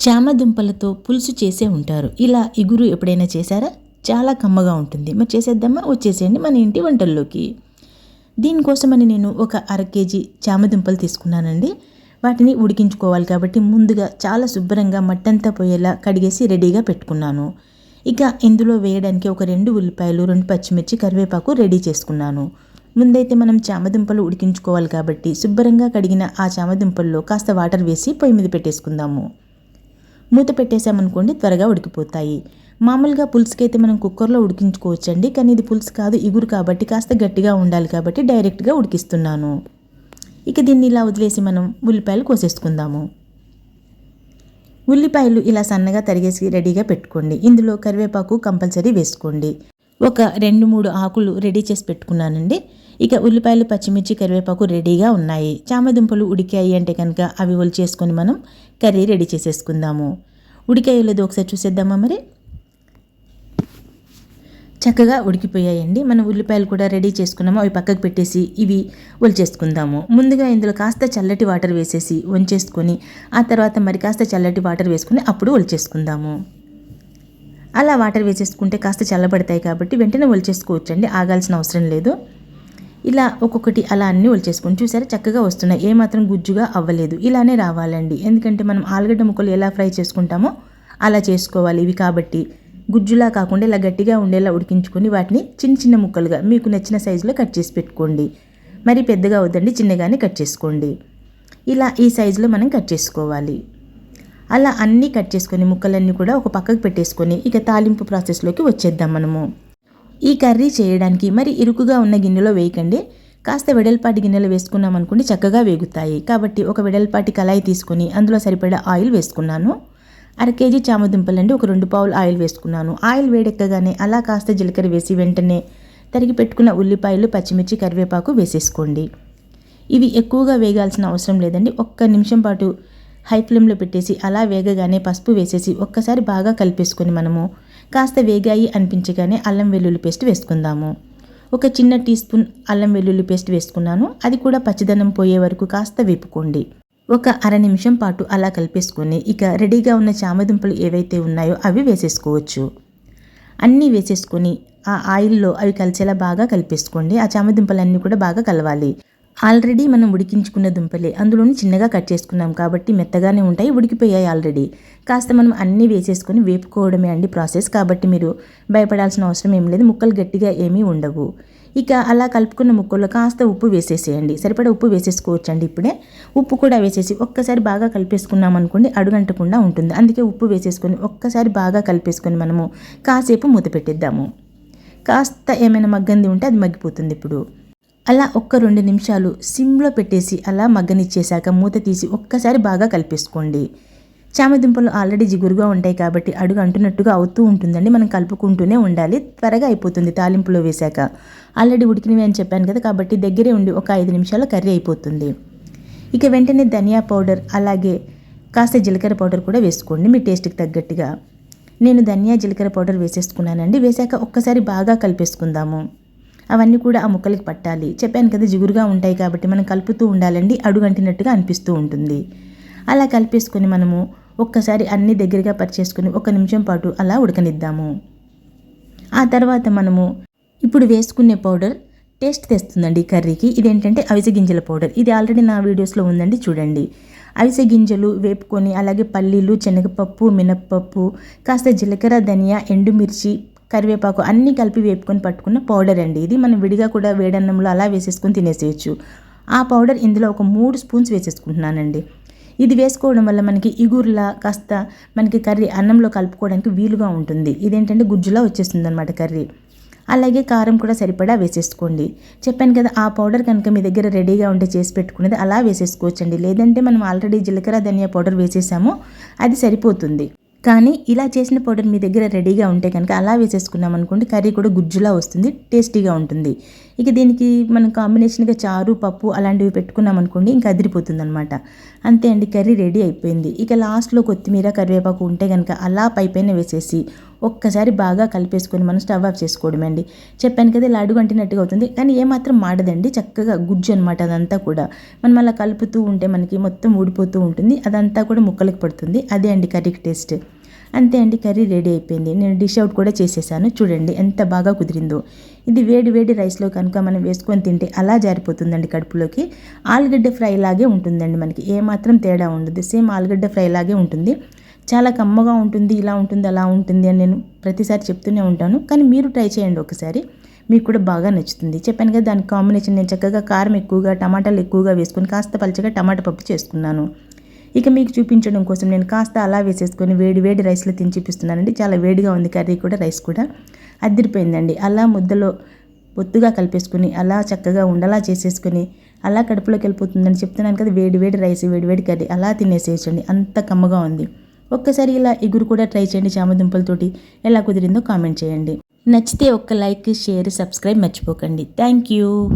చామదుంపలతో పులుసు చేసే ఉంటారు. ఇలా ఇగురు ఎప్పుడైనా చేశారా? చాలా కమ్మగా ఉంటుంది. మరి చేసేద్దామా? వచ్చేసేయండి మన ఇంటి వంటల్లోకి. దీనికోసమని నేను ఒక అర కేజీ చామదుంపలు తీసుకున్నానండి. వాటిని ఉడికించుకోవాలి కాబట్టి ముందుగా చాలా శుభ్రంగా మట్టంతా పోయేలా కడిగేసి రెడీగా పెట్టుకున్నాను. ఇక ఇందులో వేయడానికి ఒక రెండు ఉల్లిపాయలు రెండు పచ్చిమిర్చి కరివేపాకు రెడీ చేసుకున్నాను. ముందైతే మనం చామదుంపలు ఉడికించుకోవాలి కాబట్టి శుభ్రంగా కడిగిన ఆ చామదుంపల్లో కాస్త వాటర్ వేసి పొయ్యి మీద పెట్టేసుకుందాము. మూత పెట్టేసామనుకోండి త్వరగా ఉడికిపోతాయి. మామూలుగా పులుసుకి అయితే మనం కుక్కర్లో ఉడికించుకోవచ్చండి కానీ ఇది పులుసు కాదు ఇగురు కాబట్టి కాస్త గట్టిగా ఉండాలి కాబట్టి డైరెక్ట్గా ఉడికిస్తున్నాను. ఇక దీన్ని ఇలా వదిలేసి మనం ఉల్లిపాయలు కోసేసుకుందాము. ఉల్లిపాయలు ఇలా సన్నగా తరిగేసి రెడీగా పెట్టుకోండి. ఇందులో కరివేపాకు కంపల్సరీ వేసుకోండి. ఒక రెండు మూడు ఆకులు రెడీ చేసి పెట్టుకున్నానండి. ఇక ఉల్లిపాయలు పచ్చిమిర్చి కరివేపాకు రెడీగా ఉన్నాయి. చామదుంపలు ఉడికాయి అంటే కనుక అవి ఒలిచేసుకొని మనం కర్రీ రెడీ చేసేసుకుందాము. ఉడికాయో లేదో ఒకసారి చూసేద్దామా మరి? చక్కగా ఉడికిపోయాయండి. మనం ఉల్లిపాయలు కూడా రెడీ చేసుకున్నాము. అవి పక్కకు పెట్టేసి ఇవి ఒలిచేసుకుందాము ముందుగా ఇందులో కాస్త చల్లటి వాటర్ వేసేసి వంచేసుకొని ఆ తర్వాత మరి కాస్త చల్లటి వాటర్ వేసుకుని అప్పుడు ఒలిచేసుకుందాము అలా వాటర్ వేసేసుకుంటే కాస్త చల్లబడతాయి కాబట్టి వెంటనే ఒలిచేసుకోవచ్చండి ఆగాల్సిన అవసరం లేదు. ఇలా ఒక్కొక్కటి అలా అన్నీ ఒలిచేసుకొని చూసారా చక్కగా వస్తున్నాయి. ఏమాత్రం గుజ్జుగా అవ్వలేదు. ఇలానే రావాలండి. ఎందుకంటే మనం ఆలుగడ్డ ముక్కలు ఎలా ఫ్రై చేసుకుంటామో అలా చేసుకోవాలి. ఇవి కాబట్టి గుజ్జులా కాకుండా ఇలా గట్టిగా ఉండేలా ఉడికించుకొని వాటిని చిన్న చిన్న ముక్కలుగా మీకు నచ్చిన సైజులో కట్ చేసి పెట్టుకోండి. మరి పెద్దగా వద్దండి చిన్నగానే కట్ చేసుకోండి. ఇలా ఈ సైజులో మనం కట్ చేసుకోవాలి. అలా అన్నీ కట్ చేసుకొని ముక్కలన్నీ కూడా ఒక పక్కకు పెట్టేసుకొని ఇక తాలింపు ప్రాసెస్లోకి వచ్చేద్దాం మనము. ఈ కర్రీ చేయడానికి మరి ఇరుకుగా ఉన్న గిన్నెలో వేయకండి. కాస్త వెడల్పాటి గిన్నెలో వేసుకున్నాం అనుకోండి చక్కగా వేగుతాయి. కాబట్టి ఒక వెడల్పాటి కళాయి తీసుకుని అందులో సరిపడా ఆయిల్ వేసుకున్నాను. అర కేజీ చామదుంపలండి ఒక రెండు పావులు ఆయిల్ వేసుకున్నాను. ఆయిల్ వేడెక్కగానే అలా కాస్త జీలకర్ర వేసి వెంటనే తరిగి పెట్టుకున్న ఉల్లిపాయలు పచ్చిమిర్చి కరివేపాకు వేసేసుకోండి. ఇవి ఎక్కువగా వేగాల్సిన అవసరం లేదండి. ఒక్క నిమిషం పాటు హై ఫ్లేమ్లో పెట్టేసి అలా వేగగానే పసుపు వేసేసి ఒక్కసారి బాగా కలిపేసుకొని మనము కాస్త వేగాయి అనిపించగానే అల్లం వెల్లుల్లి పేస్ట్ వేసుకుందాము. ఒక చిన్న టీ స్పూన్ అల్లం వెల్లుల్లి పేస్ట్ వేసుకున్నాను. అది కూడా పచ్చిదనం పోయే వరకు కాస్త వేపుకోండి. ఒక అర నిమిషం పాటు అలా కలిపేసుకొని ఇక రెడీగా ఉన్న చామదుంపలు ఏవైతే ఉన్నాయో అవి వేసేసుకోవచ్చు. అన్నీ వేసేసుకొని ఆ ఆయిల్లో అవి కలిసేలా బాగా కలిపేసుకోండి. ఆ చామదుంపలన్నీ కూడా బాగా కలవాలి. ఆల్రెడీ మనం ఉడికించుకున్న దుంపలే. అందులోని చిన్నగా కట్ చేసుకున్నాం కాబట్టి మెత్తగానే ఉంటాయి ఉడికిపోయాయి ఆల్రెడీ. కాస్త మనం అన్నీ వేసేసుకొని వేపుకోవడమే అండి ప్రాసెస్. కాబట్టి మీరు భయపడాల్సిన అవసరం ఏం లేదు ముక్కలు గట్టిగా ఏమీ ఉండవు. ఇక అలా కలుపుకున్న ముక్కల్లో కాస్త ఉప్పు వేసేసేయండి. సరిపడా ఉప్పు వేసేసుకోవచ్చండి ఇప్పుడే. ఉప్పు కూడా వేసేసి ఒక్కసారి బాగా కలిపేసుకున్నాం అనుకోండి అడుగంటకుండా ఉంటుంది. అందుకే ఉప్పు వేసేసుకొని ఒక్కసారి బాగా కలిపేసుకొని మనము కాసేపు మూత పెట్టేద్దాము. కాస్త ఏమైనా మగ్గంది ఉంటే అది మగ్గిపోతుంది ఇప్పుడు. అలా ఒక్క రెండు నిమిషాలు సిమ్లో పెట్టేసి అలా మగ్గనిచ్చేసాక మూత తీసి ఒక్కసారి బాగా కలిపేసుకోండి. చామదుంపలు ఆల్రెడీ జిగురుగా ఉంటాయి కాబట్టి అడుగు అంటున్నట్టుగా అవుతూ ఉంటుందండి. మనం కలుపుకుంటూనే ఉండాలి. త్వరగా అయిపోతుంది తాలింపులో వేశాక. ఆల్రెడీ ఉడికినవి అని చెప్పాను కదా కాబట్టి దగ్గరే ఉండి ఒక ఐదు నిమిషాలు కర్రీ అయిపోతుంది. ఇక వెంటనే ధనియా పౌడర్ అలాగే కాస్త జీలకర్ర పౌడర్ కూడా వేసుకోండి మీ టేస్ట్కి తగ్గట్టుగా. నేను ధనియా జీలకర్ర పౌడర్ వేసేసుకున్నానండి. వేసాక ఒక్కసారి బాగా కలిపేసుకుందాము. అవన్నీ కూడా ఆ ముక్కలకి పట్టాలి. చెప్పాను కదా జిగురుగా ఉంటాయి కాబట్టి మనం కలుపుతూ ఉండాలండి. అడుగంటినట్టుగా అనిపిస్తూ ఉంటుంది. అలా కలిపేసుకొని మనము ఒక్కసారి అన్ని దగ్గరగా పరిచేసుకొని ఒక నిమిషం పాటు అలా ఉడకనిద్దాము. ఆ తర్వాత మనము ఇప్పుడు వేసుకునే పౌడర్ టేస్ట్ తెస్తుందండి కర్రీకి. ఇదేంటంటే అవిసె గింజల పౌడర్. ఇది ఆల్రెడీ నా వీడియోస్లో ఉందండి చూడండి. అవిసె గింజలు వేపుకొని అలాగే పల్లీలు శనగపప్పు మినప్పప్పు కాస్త జీలకర్ర ధనియా ఎండుమిర్చి కరివేపాకు అన్నీ కలిపి వేపుకొని పట్టుకున్న పౌడర్ అండి. ఇది మనం విడిగా కూడా వేడన్నంలో అలా వేసేసుకొని తినేసేయచ్చు. ఆ పౌడర్ ఇందులో ఒక మూడు స్పూన్స్ వేసేసుకుంటున్నానండి. ఇది వేసుకోవడం వల్ల మనకి ఇగురులా కాస్త మనకి కర్రీ అన్నంలో కలుపుకోవడానికి వీలుగా ఉంటుంది. ఇదేంటంటే గుజ్జులా వచ్చేస్తుంది అనమాట కర్రీ. అలాగే కారం కూడా సరిపడా వేసేసుకోండి. చెప్పాను కదా ఆ పౌడర్ కనుక మీ దగ్గర రెడీగా ఉంటే చేసి పెట్టుకునేది అలా వేసేసుకోవచ్చండి. లేదంటే మనం ఆల్రెడీ జీలకర్ర ధనియా పౌడర్ వేసేసాము అది సరిపోతుంది. కానీ ఇలా చేసిన పౌడర్ మీ దగ్గర రెడీగా ఉంటే కనుక అలా వేసేసుకున్నాం అనుకోండి కర్రీ కూడా గుజ్జులా వస్తుంది టేస్టీగా ఉంటుంది. ఇక దీనికి మనం కాంబినేషన్గా చారు పప్పు అలాంటివి పెట్టుకున్నాం అనుకోండి ఇంకా అదిరిపోతుంది అనమాట అంతే అండి కర్రీ రెడీ అయిపోయింది. ఇక లాస్ట్లో కొత్తిమీర కరివేపాకు ఉంటే కనుక అలా పైపైన వేసేసి ఒక్కసారి బాగా కలిపేసుకొని మనం స్టవ్ ఆఫ్ చేసుకోవడమే అండి. చెప్పాను కదా ఇలా అడుగు అంటినట్టుగా అవుతుంది. కానీ ఏమాత్రం మాడదండి చక్కగా గుజ్జు అనమాట అదంతా కూడా. మనం అలా కలుపుతూ ఉంటే మనకి మొత్తం ఊడిపోతూ ఉంటుంది అదంతా కూడా ముక్కలకు పడుతుంది. అదే అండి కర్రీకి టేస్ట్ అంతే అండి కర్రీ రెడీ అయిపోయింది. నేను డిష్ అవుట్ కూడా చేసేసాను. చూడండి ఎంత బాగా కుదిరిందో. ఇది వేడి వేడి రైస్లో కనుక మనం వేసుకొని తింటే అలా జారిపోతుందండి కడుపులోకి. ఆలుగడ్డ ఫ్రై లాగే ఉంటుందండి మనకి. ఏమాత్రం తేడా ఉండదు. సేమ్ ఆలుగడ్డ ఫ్రై లాగే ఉంటుంది. చాలా కమ్మగా ఉంటుంది ఇలా ఉంటుంది అలా ఉంటుంది అని నేను ప్రతిసారి చెప్తూనే ఉంటాను. కానీ మీరు ట్రై చేయండి ఒకసారి. మీకు కూడా బాగా నచ్చుతుంది. చెప్పాను కదా దానికి కాంబినేషన్ నేను చక్కగా కారం ఎక్కువగా టమాటాలు ఎక్కువగా వేసుకొని కాస్త పలచగా టమాటా పప్పు చేసుకున్నాను. ఇక మీకు చూపించడం కోసం నేను కాస్త అలా వేసేసుకొని వేడి వేడి రైస్లో తిని చూపిస్తున్నానండి. చాలా వేడిగా ఉంది కర్రీ కూడా రైస్ కూడా. అద్దరిపోయిందండి అలా ముద్దలో ఒత్తుగా కలిపేసుకుని అలా చక్కగా ఉండలా చేసేసుకొని అలా కడుపులోకి వెళ్ళిపోతుందని చెప్తున్నాను కదా వేడి వేడి రైస్ వేడి వేడి కర్రీ అలా తినేసేయచ్చండి అంత కమ్మగా ఉంది. ఒక్కసారి ఇలా ఎగురు కూడా ట్రై చేయండి చామదుంపలతోటి. ఎలా కుదిరిందో కామెంట్ చేయండి. నచ్చితే ఒక్క లైక్ షేర్ సబ్స్క్రైబ్ మర్చిపోకండి. Thank you.